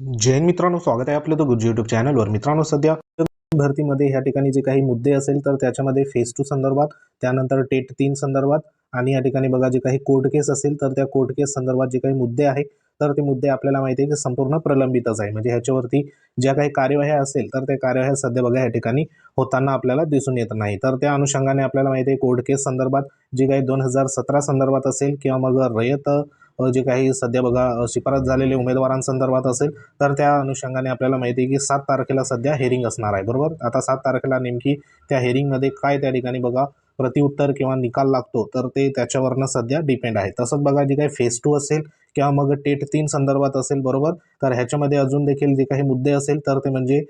जैन मित्रांनो स्वागत आहे आपलं तर गुरुजी युट्यूब चॅनलवर मित्रांनो सध्या भरतीमध्ये ह्या ठिकाणी जे काही मुद्दे असेल तर त्याच्यामध्ये फेज टू संदर्भात त्यानंतर टेट तीन संदर्भात आणि या ठिकाणी बघा जे काही कोर्ट केस असेल तर त्या कोर्ट केस संदर्भात जे काही मुद्दे आहे तर ते मुद्दे आपल्याला माहिती आहे की संपूर्ण प्रलंबितच आहे. म्हणजे ह्याच्यावरती ज्या काही कार्यवाह्या असेल तर त्या कार्यवाह्या सध्या बघा या ठिकाणी होताना आपल्याला दिसून येत नाही. तर त्या अनुषंगाने आपल्याला माहिती आहे कोर्ट केस संदर्भात जे काही दोन हजार सतरा संदर्भात असेल किंवा मग रयत जे काही सध्या बघा शिफारस झालेले उमेदवारांसंदर्भात असेल तर त्या अनुषंगाने आपल्याला माहिती आहे की सात तारखेला सध्या हेरिंग असणार आहे बरोबर? आता सात तारखेला नेमकी त्या हेरिंगमध्ये काय त्या ठिकाणी बघा प्रतिउत्तर किंवा निकाल लागतो तर ते त्याच्यावरनं सध्या डिपेंड आहे. तसंच बघा जे काही फेस टू असेल किंवा मग टेट तीन संदर्भात असेल बरोबर? तर ह्याच्यामध्ये अजून देखील जे काही मुद्दे असेल तर ते म्हणजे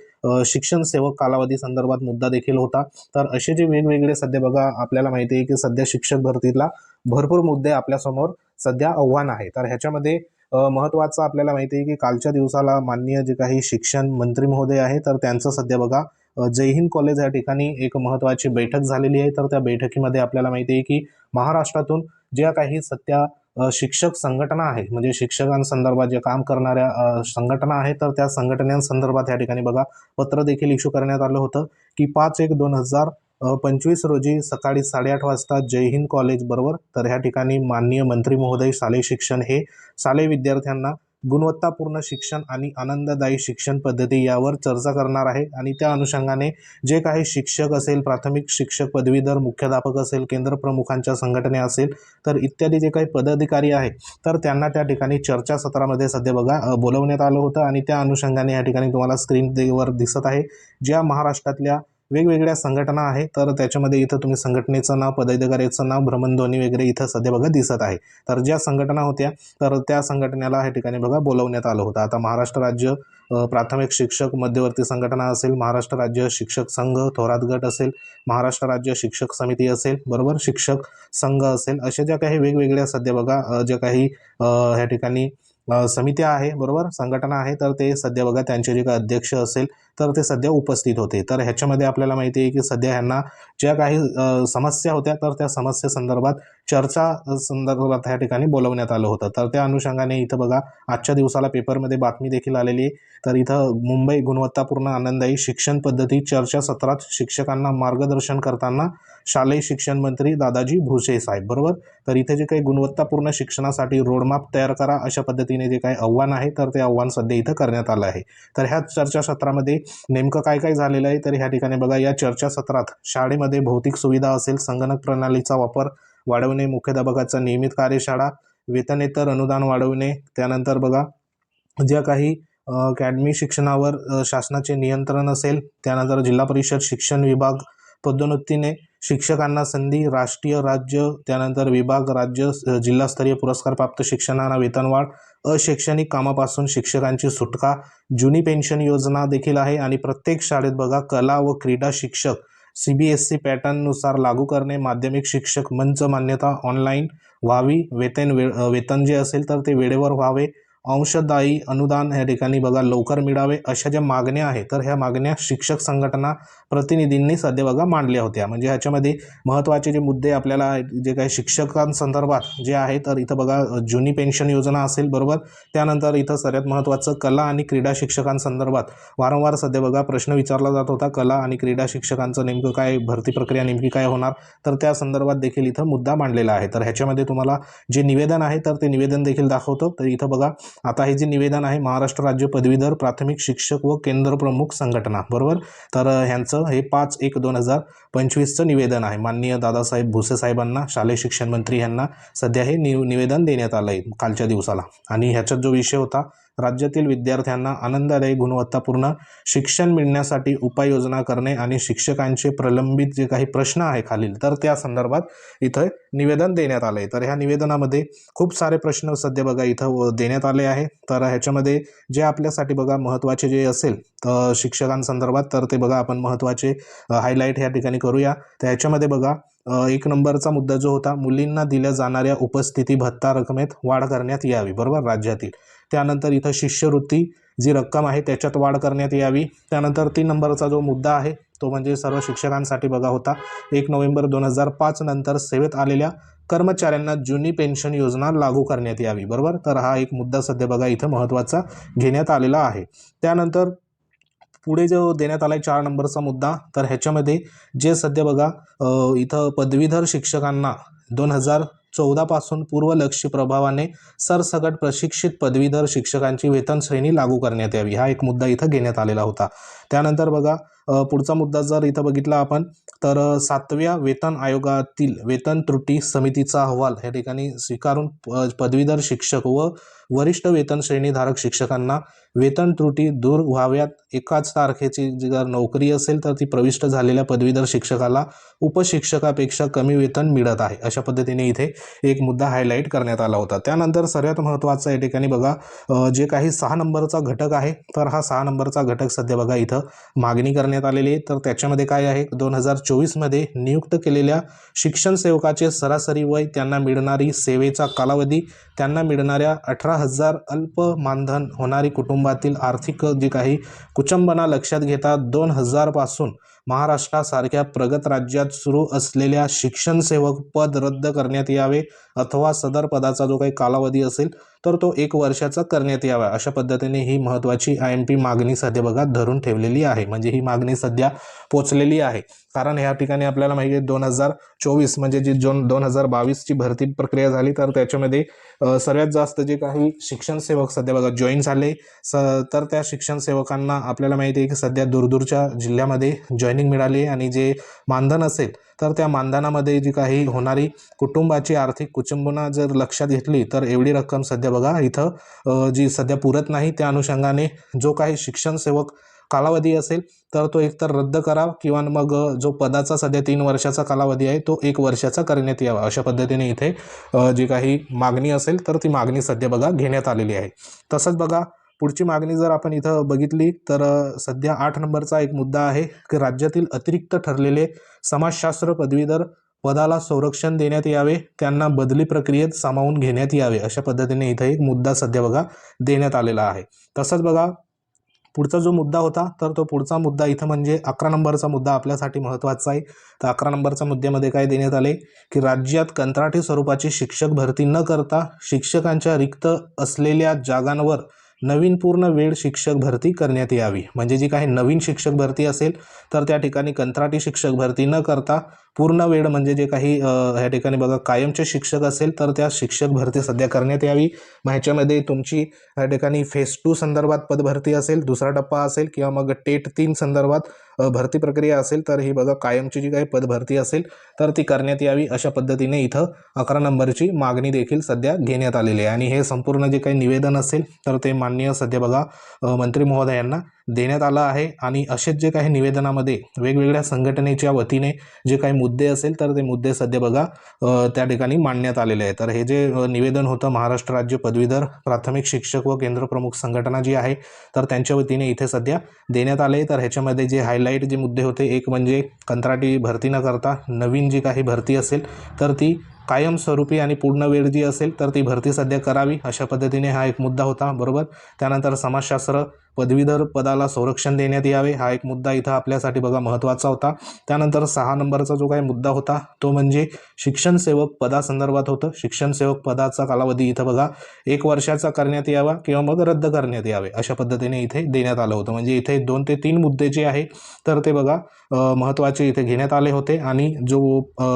शिक्षण सेवक कालावधी संदर्भात मुद्दा देखील होता. तर असे जे वेगवेगळे सध्या बघा आपल्याला माहिती आहे की सध्या शिक्षक भरतीला भरपूर मुद्दे आपल्यासमोर सध्या आव्हान आहे. तर ह्याच्यामध्ये महत्त्वाचं आपल्याला माहिती आहे की कालच्या दिवसाला माननीय जे काही शिक्षण मंत्री महोदय आहे तर त्यांचं सध्या बघा जय हिंद कॉलेज या ठिकाणी एक महत्त्वाची बैठक झालेली आहे. तर त्या बैठकीमध्ये आपल्याला माहिती आहे की महाराष्ट्रातून ज्या काही सध्या शिक्षक संघटना आहे म्हणजे शिक्षकांसंदर्भात जे काम करणाऱ्या संघटना आहेत तर त्या संघटनांसंदर्भात या ठिकाणी बघा पत्र देखील इश्यू करण्यात आलं होतं की पाच एक दोन हजार पंचवीस रोजी सकाळी साडेआठ वाजता जय हिंद कॉलेजबरोबर तर ह्या ठिकाणी माननीय मंत्री महोदय शालेय शिक्षण हे शालेय विद्यार्थ्यांना गुणवत्तापूर्ण शिक्षण आणि आनंददायी शिक्षण पद्धती यावर चर्चा करणार आहे. आणि त्या अनुषंगाने जे काही शिक्षक असेल प्राथमिक शिक्षक पदवीधर मुख्याध्यापक असेल केंद्र प्रमुखांच्या संघटने असेल तर इत्यादी जे काही पदाधिकारी आहे तर त्यांना त्या ठिकाणी चर्चासत्रामध्ये सध्या बघा बोलवण्यात आलं होतं. आणि त्या अनुषंगाने या ठिकाणी तुम्हाला स्क्रीनवर दिसत आहे. ज्या महाराष्ट्रातल्या वेगवेगळ्या संघटना आहे तर त्याच्यामध्ये इथं तुम्ही संघटनेचं नाव पदाधिकाऱ्याचं नाव भ्रमणध्वनी वगैरे इथं सध्या बघा दिसत आहे. तर ज्या संघटना होत्या तर त्या संघटनेला या ठिकाणी बघा बोलवण्यात आलं होतं. आता महाराष्ट्र राज्य प्राथमिक शिक्षक मध्यवर्ती संघटना असेल महाराष्ट्र राज्य शिक्षक संघ थोरात गट असेल महाराष्ट्र राज्य शिक्षक समिती असेल बरोबर? शिक्षक संघ असेल अशा ज्या काही वेगवेगळ्या सध्या बघा ज्या काही ह्या ठिकाणी समित्या आहे बरोबर? संघटना आहे तर ते सध्या बघा त्यांचे जे काही अध्यक्ष असेल तर ते सध्या उपस्थित होते. तर ह्याच्यामध्ये आपल्याला माहिती आहे की सध्या ह्यांना ज्या काही समस्या होत्या तर त्या समस्येसंदर्भात चर्चा संदर्भात ह्या ठिकाणी बोलवण्यात आलं होतं. तर त्या अनुषंगाने इथं बघा आजच्या दिवसाला पेपरमध्ये बातमी देखील आलेली आहे. तर इथं मुंबई गुणवत्तापूर्ण आनंददायी शिक्षण पद्धती चर्चा सत्रात शिक्षकांना मार्गदर्शन करताना शालेय शिक्षण मंत्री दादाजी भुसे साहेब बरोबर? तर इथे जे काही गुणवत्तापूर्ण शिक्षणासाठी रोडमॅप तयार करा अशा पद्धतीने जे काही आव्हान आहे तर ते आव्हान सध्या इथं करण्यात आलं आहे. तर ह्या चर्चासत्रामध्ये नेमकं काय काय झालेलं आहे? तर ह्या ठिकाणी बघा या चर्चासत्रात शाळेमध्ये भौतिक सुविधा असेल संगणक प्रणालीचा वापर वाढवणे मुख्याध्यापकाचा नियमित कार्यशाळा वेतनेतर अनुदान वाढवणे त्यानंतर बघा ज्या काही अकॅडमी शिक्षणावर शासनाचे नियंत्रण असेल त्यानंतर जिल्हा परिषद शिक्षण विभाग पदोन्नतीने शिक्षकांना संधी राष्ट्रीय राज्य त्यानंतर विभाग राज्य जिल्हास्तरीय पुरस्कार प्राप्त शिक्षणांना वेतनवाढ अशैक्षणिक कामापासून शिक्षकांची सुटका. जुनी पेन्शन योजना देखील आहे आणि प्रत्येक शाळेत बघा कला व क्रीडा शिक्षक सी बी एस सी पॅटर्ननुसार लागू करणे माध्यमिक शिक्षक मंच मान्यता ऑनलाईन व्हावी वेतन वे वेतन जे असेल तर ते वेळेवर व्हावे. अंशदायी अनुदान या ठिकाणी बघा लवकर मिळावे अशा ज्या मागण्या आहेत तर ह्या मागण्या शिक्षक संघटना प्रतिनिधींनी सध्या बघा मांडल्या होत्या. म्हणजे ह्याच्यामध्ये महत्त्वाचे जे मुद्दे आपल्याला जे काही शिक्षकांसंदर्भात जे आहे तर इथं बघा जुनी पेन्शन योजना असेल बरोबर? त्यानंतर इथं सर्वात महत्त्वाचं कला आणि क्रीडा शिक्षकांसंदर्भात वारंवार सध्या बघा प्रश्न विचारला जात होता. कला आणि क्रीडा शिक्षकांचं नेमकं काय भरती प्रक्रिया नेमकी काय होणार? तर त्या संदर्भात देखील इथं मुद्दा मांडलेला आहे. तर ह्याच्यामध्ये तुम्हाला जे निवेदन आहे तर ते निवेदन देखील दाखवतो. तर इथं बघा आता हे जे निवेदन आहे महाराष्ट्र राज्य पदवीधर प्राथमिक शिक्षक व केंद्र प्रमुख संघटना बरोबर? तर ह्यांचं यांचं हे पाच एक दोन हजार पंचवीसचं निवेदन आहे. माननीय दादासाहेब भुसे साहेबांना शालेय शिक्षण मंत्री यांना सध्या हे निव निवेदन देण्यात आलं आहे कालच्या दिवसाला. आणि ह्याच्यात जो विषय होता राज्यातील विद्यार्थ्यांना आनंददायी गुणवत्तापूर्ण शिक्षण मिळण्यासाठी उपाययोजना करणे आणि शिक्षकांचे प्रलंबित जे काही प्रश्न आहे खालील तर त्या संदर्भात इथं निवेदन देण्यात आलं आहे तर ह्या निवेदनामध्ये खूप सारे प्रश्न सध्या बघा इथं देण्यात आले आहे. तर ह्याच्यामध्ये जे आपल्यासाठी बघा महत्त्वाचे जे असेल तर शिक्षकांसंदर्भात तर ते बघा आपण महत्त्वाचे हायलाईट ह्या ठिकाणी करूया. तर ह्याच्यामध्ये बघा एक नंबरचा मुद्दा जो होता मुलींना दिल्या जाणाऱ्या उपस्थिती भत्ता रकमेत वाढ करण्यात यावी बरोबर? राज्यातील. त्यानंतर इथं शिष्यवृत्ती जी रक्कम आहे त्याच्यात वाढ करण्यात यावी. त्यानंतर तीन नंबरचा जो मुद्दा आहे तो म्हणजे सर्व शिक्षकांसाठी बघा होता. एक नोव्हेंबर दोन हजार पाच नंतर सेवेत आलेल्या कर्मचाऱ्यांना जुनी पेन्शन योजना लागू करण्यात यावी बरोबर? तर हा एक मुद्दा सध्या बघा इथं महत्त्वाचा घेण्यात आलेला आहे. त्यानंतर पुढे जो देण्यात आला आहे चार नंबरचा मुद्दा तर ह्याच्यामध्ये जे सध्या बघा इथं पदवीधर शिक्षकांना दोन हजार चौदापासून पूर्वलक्षी प्रभावाने सरसकट प्रशिक्षित पदवीधर शिक्षकांची वेतन श्रेणी लागू करण्यात यावी. हा एक मुद्दा इथं घेण्यात आलेला होता. त्यानंतर बघा पुढचा मुद्दा जर इथं बघितला आपण तर सातव्या वेतन आयोगातील वेतन त्रुटी समितीचा अहवाल या ठिकाणी स्वीकारून प- पदवीधर शिक्षक व वरिष्ठ वेतन श्रेणीधारक शिक्षकांना वेतन त्रुटी दूर व्हाव्यात. एकाच तारखेची जी जर नोकरी असेल तर ती प्रविष्ट झालेल्या पदवीधर शिक्षकाला उपशिक्षकापेक्षा कमी वेतन मिळत आहे. अशा पद्धतीने इथे एक मुद्दा हायलाईट करण्यात आला होता. त्यानंतर सर्वात महत्त्वाचं या ठिकाणी बघा जे काही सहा नंबरचा घटक आहे तर हा सहा नंबरचा घटक सध्या बघा इथं मागणी करण्यात आलेली आहे. तर त्याच्यामध्ये काय आहे? दोन हजार चोवीसमध्ये नियुक्त केलेल्या शिक्षण सेवकाचे सरासरी वय त्यांना मिळणारी सेवेचा कालावधी त्यांना मिळणाऱ्या अठरा हजार अल्प मानधन होणारी कुटुंबातील आर्थिक जी काही कुचंबना लक्षात घेता दोन हजारपासून महाराष्ट्रासारख्या प्रगत राज्यात सुरू असलेल्या शिक्षण सेवक पद रद्द करण्यात यावे अथवा सदर पदाचा जो काही कालावधी असेल तर तो एक वर्षाचा करण्यात यावा. अशा पद्धतीने ही महत्त्वाची आय एम पी मागणी सध्या बघा धरून ठेवलेली आहे. म्हणजे ही मागणी सध्या पोचलेली आहे. कारण ह्या ठिकाणी आपल्याला माहिती आहे दोन हजार चोवीस म्हणजे जी जोन दोन हजार बावीसची भरती प्रक्रिया झाली तर त्याच्यामध्ये सर्वात जास्त जे काही शिक्षण सेवक सध्या बघा जॉईन झाले. स तर त्या शिक्षण सेवकांना आपल्याला माहिती आहे की सध्या दूरदूरच्या जिल्ह्यामध्ये जॉईनिंग मिळाली आणि जे मानधन असेल तर त्या मानधनामध्ये जी काही होणारी कुटुंबाची आर्थिक कुचंबना जर लक्षात घेतली तर एवढी रक्कम सध्या बघा इथं जी सध्या पुरत नाही त्या अनुषंगाने जो काही शिक्षण सेवक कालावधी असेल तर तो एकतर रद्द करा किंवा मग जो पदाचा सध्या तीन वर्षाचा कालावधी आहे तो एक वर्षाचा करण्यात यावा. अशा पद्धतीने इथे जी काही मागणी असेल तर ती मागणी सध्या बघा घेण्यात आलेली आहे. तसंच बघा पुढची मागणी जर आपण इथं बघितली तर सध्या आठ नंबरचा एक मुद्दा आहे की राज्यातील अतिरिक्त ठरलेले समाजशास्त्र पदवीधर पदाला संरक्षण देण्यात यावे त्यांना बदली प्रक्रियेत सामावून घेण्यात यावे अशा पद्धतीने इथं एक मुद्दा सध्या बघा देण्यात आलेला आहे. तसंच बघा पुढचा जो मुद्दा होता तर तो पुढचा मुद्दा इथं म्हणजे अकरा नंबरचा मुद्दा आपल्यासाठी महत्त्वाचा आहे. तर अकरा नंबरच्या मुद्द्यामध्ये काय देण्यात आले? की राज्यात कंत्राटी स्वरूपाची शिक्षक भरती न करता शिक्षकांच्या रिक्त असलेल्या जागांवर नवीन पूर्ण वेळ शिक्षक भरती करण्यात यावी. म्हणजे जी काही नवीन शिक्षक भरती असेल तर त्या ठिकाणी कंत्राटी शिक्षक भरती न करता पूर्ण वेळ म्हणजे जे काही ह्या ठिकाणी बघा कायमचे शिक्षक असेल तर त्या शिक्षक भरती सध्या करण्यात यावी. मग ह्याच्यामध्ये तुमची या ठिकाणी फेस टू संदर्भात पदभरती असेल दुसरा टप्पा असेल किंवा मग टेट तीन संदर्भात भरती प्रक्रिया असेल तर ही बघा कायमची जी काही पदभरती असेल तर ती करण्यात यावी अशा पद्धतीने इथं अकरा नंबरची मागणी देखील सध्या घेण्यात आलेली आहे. आणि हे संपूर्ण जे काही निवेदन असेल तर ते माननीय सध्या बघा मंत्री महोदयांना देण्यात आलं आहे. आणि असेच जे काही निवेदनामध्ये वेगवेगळ्या संघटनेच्या वतीने जे काही मुद्दे असेल तर ते मुद्दे सध्या बघा त्या ठिकाणी मांडण्यात आलेले आहे तर हे जे निवेदन होतं महाराष्ट्र राज्य पदवीधर प्राथमिक शिक्षक व केंद्रप्रमुख संघटना जी आहे तर त्यांच्या वतीने इथे सध्या देण्यात आले. तर ह्याच्यामध्ये जे हायलाईट जे मुद्दे होते एक म्हणजे कंत्राटी भरती न करता नवीन जी काही भरती असेल तर ती कायमस्वरूपी आणि पूर्ण वेळ जी असेल तर ती भरती सध्या करावी अशा पद्धतीने हा एक मुद्दा होता बरोबर? त्यानंतर समाजशास्त्र पदवीधर पदाला संरक्षण देण्यात यावे हा एक मुद्दा इथं आपल्यासाठी बघा महत्त्वाचा होता. त्यानंतर सहा नंबरचा जो काही मुद्दा होता तो म्हणजे शिक्षणसेवक पदासंदर्भात होतं. शिक्षणसेवक पदाचा कालावधी इथं बघा एक वर्षाचा करण्यात यावा किंवा मग रद्द करण्यात यावे अशा पद्धतीने इथे देण्यात आलं होतं. म्हणजे इथे दोन ते तीन मुद्दे जे आहे तर ते बघा महत्त्वाचे इथे घेण्यात आले होते. आणि जो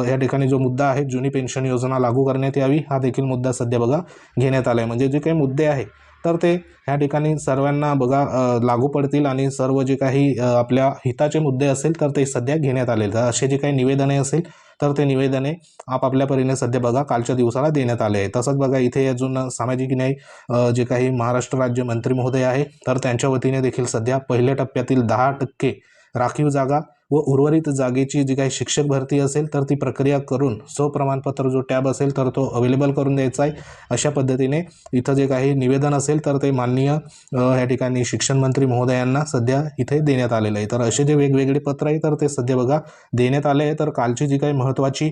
या ठिकाणी जो मुद्दा आहे जुनी पेन्शन योजना लागू करण्यात यावी हा देखील मुद्दा सध्या बघा घेण्यात आला आहे म्हणजे जे काही मुद्दे आहे तर ते ह्या ठिकाणी सर्वांना बघा लागू पडतील आणि सर्व जे काही आपल्या हिताचे मुद्दे असेल तर ते सध्या घेण्यात आले तर असे जे काही निवेदने असेल तर ते निवेदने आपापल्या परीने सध्या बघा कालच्या दिवसाला देण्यात आले आहे तसंच बघा इथे अजून सामाजिक न्याय जे काही महाराष्ट्र राज्य मंत्री महोदय आहे तर त्यांच्या वतीने देखील सध्या पहिल्या टप्प्यातील दहा टक्के राखीव जागा व उर्वरित जागेची जी काही शिक्षक भरती असेल तर ती प्रक्रिया करून स्वप्रमाणपत्र जो टॅब असेल तर तो अवेलेबल करून द्यायचा आहे. अशा पद्धतीने इथं जे काही निवेदन असेल तर ते माननीय ह्या या ठिकाणी शिक्षण मंत्री महोदयांना सध्या इथे देण्यात आलेलं आहे. तर असे जे वेगवेगळे पत्र आहे तर ते सध्या बघा देण्यात आले आहे. तर कालची जी काही महत्त्वाची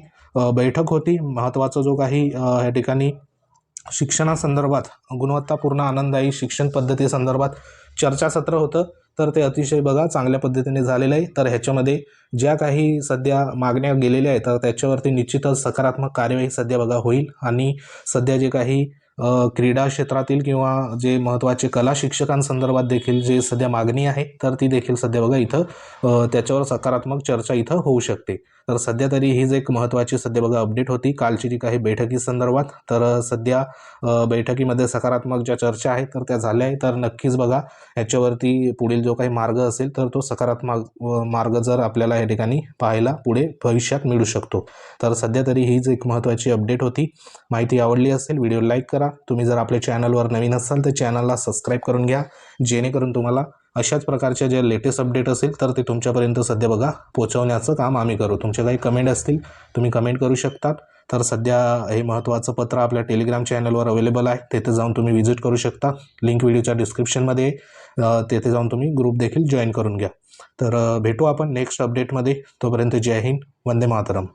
बैठक होती महत्त्वाचा जो काही ह्या या ठिकाणी शिक्षणासंदर्भात गुणवत्तापूर्ण आनंददायी शिक्षण पद्धतीसंदर्भात चर्चासत्र होतं. तर ते अतिशय बघा चांगल्या पद्धतीने झालेलं आहे. तर ह्याच्यामध्ये ज्या काही सध्या मागण्या गेलेल्या आहेत तर त्याच्यावरती निश्चितच सकारात्मक कार्यवाही सध्या बघा होईल. आणि सध्या जे काही क्रीडा क्षेत्रातील किंवा जे महत्त्वाचे कला शिक्षकांसंदर्भात देखील जे सध्या मागणी आहे तर ती देखील सध्या बघा इथं त्याच्यावर सकारात्मक चर्चा इथं होऊ शकते. तर सध्या तरी हीच एक महत्त्वाची सध्या बघा अपडेट होती कालची जी काही बैठकी संदर्भात तर सध्या बैठकीमध्ये सकारात्मक ज्या चर्चा आहेत तर त्या झाल्या आहेत. तर नक्कीच बघा ह्याच्यावरती पुढील जो काही मार्ग असेल तर तो सकारात्मक मार्ग जर आपल्याला या ठिकाणी पाहायला पुढे भविष्यात मिळू शकतो. तर सध्या तरी हीच एक महत्त्वाची अपडेट होती माहिती आवडली असेल व्हिडिओ लाईक करा. तुम्ही जर आपल्या चॅनलवर नवीन असाल तर चॅनलला सबस्क्राईब करून घ्या. जेणेकरून तुम्हाला अशाच प्रकारच्या ज्या लेटेस्ट अपडेट असेल तर ते तुमच्यापर्यंत सध्या बघा पोचवण्याचं काम आम्ही करू. तुमचे काही कमेंट असतील तुम्ही कमेंट करू शकतात. तर सध्या हे महत्त्वाचं पत्र आपल्या टेलिग्राम चॅनलवर अवेलेबल आहे. तेथे जाऊन तुम्ही व्हिजिट करू शकता. लिंक व्हिडिओच्या डिस्क्रिप्शनमध्ये तेथे जाऊन तुम्ही ग्रुप देखील जॉईन करून घ्या. तर भेटू आपण नेक्स्ट अपडेटमध्ये तोपर्यंत जय हिंद. वंदे मातरम.